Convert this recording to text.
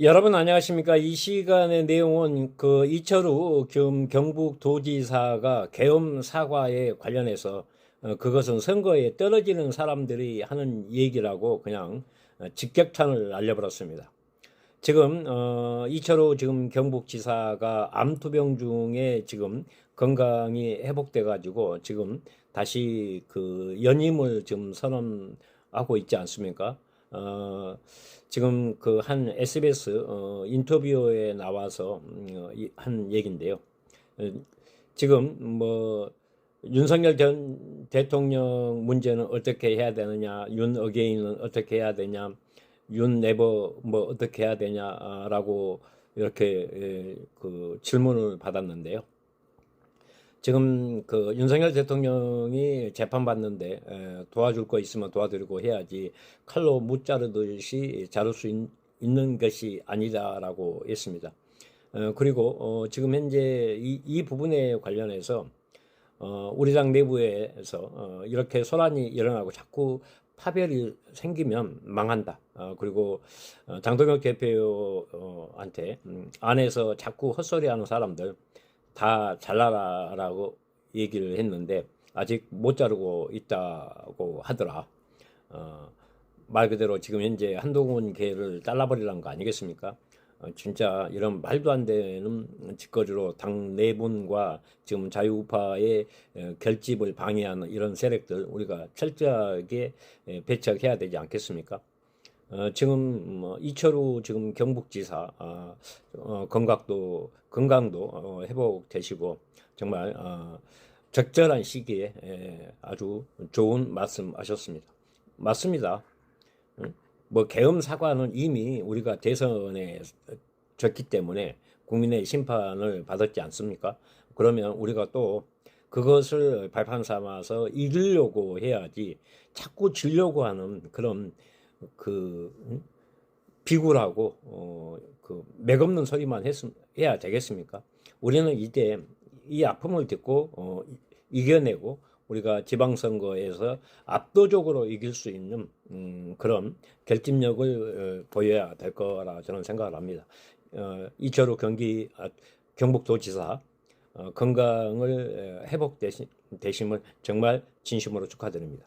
여러분 안녕하십니까? 이 시간의 내용은 그 이철우 겸 경북 도지사가 계엄 사과에 관련해서 어, 그것은 선거에 떨어지는 사람들이 하는 얘기라고 그냥 어, 직격탄을 날려버렸습니다. 지금 어, 이철우 지금 경북지사가 암투병 중에 지금 건강이 회복돼 가지고 지금 다시 그 연임을 지금 선언하고 있지 않습니까? 어, 지금 그 한 SBS 어, 인터뷰에 나와서 음, 어, 이- 한 얘긴데요. 어, 지금 뭐 윤석열 전 대통령 문제는 어떻게 해야 되느냐, 윤 어게인은 어떻게 해야 되냐, 윤 네버 뭐 어떻게 해야 되냐라고 이렇게 예, 그 질문을 받았는데요. 지금 그 윤석열 대통령이 재판 받는데 에, 도와줄 거 있으면 도와드리고 해야지 칼로 못 자르듯이 자를 수 있, 는 것이 아니다라고 했습니다. 어, 그리고 어, 지금 현재 이, 이 부분에 관련해서 어, 우리 당 내부에서 어, 이렇게 소란이 일어나고 자꾸 파별이 생기면 망한다. 어, 그리고 어, 장동혁 대표한테 음, 안에서 자꾸 헛소리하는 사람들 다 잘라라라고 얘기를 했는데 아직 못 자르고 있다고 하더라. 어, 말 그대로 지금 현재 한동훈 계를 잘라버리라는 거 아니겠습니까? 어, 진짜 이런 말도 안 되는 짓거리로 당 내분과 지금 자유우파의 어, 결집을 방해하는 이런 세력들 우리가 철저하게 에, 배척해야 되지 않겠습니까? 어, 지금 뭐 이철우 지금 경북지사 아, 어, 건강도 건강도 어, 회복되시고 정말 어, 적절한 시기에 에, 아주 좋은 말씀하셨습니다. 맞습니다. 응? 뭐 계엄 사과는 이미 우리가 대선에 졌기 때문에 국민의 심판을 받았지 않습니까? 그러면 우리가 또 그것을 발판 삼아서 이기려고 해야지 자꾸 지려고 하는 그런 그 음? 비굴하고 어, 그 맥없는 소리만 했, 해야 되겠습니까? 우리는 이제 이 아픔을 딛고 어, 이- 이겨내고 우리가 지방선거에서 압도적으로 이길 수 있는 음, 그런 결집력을 어, 보여야 될 거라 저는 생각을 합니다. 어, 이철우 경기 아, 경북도지사 어, 건강을 에, 회복되심 되심을 정말 진심으로 축하드립니다.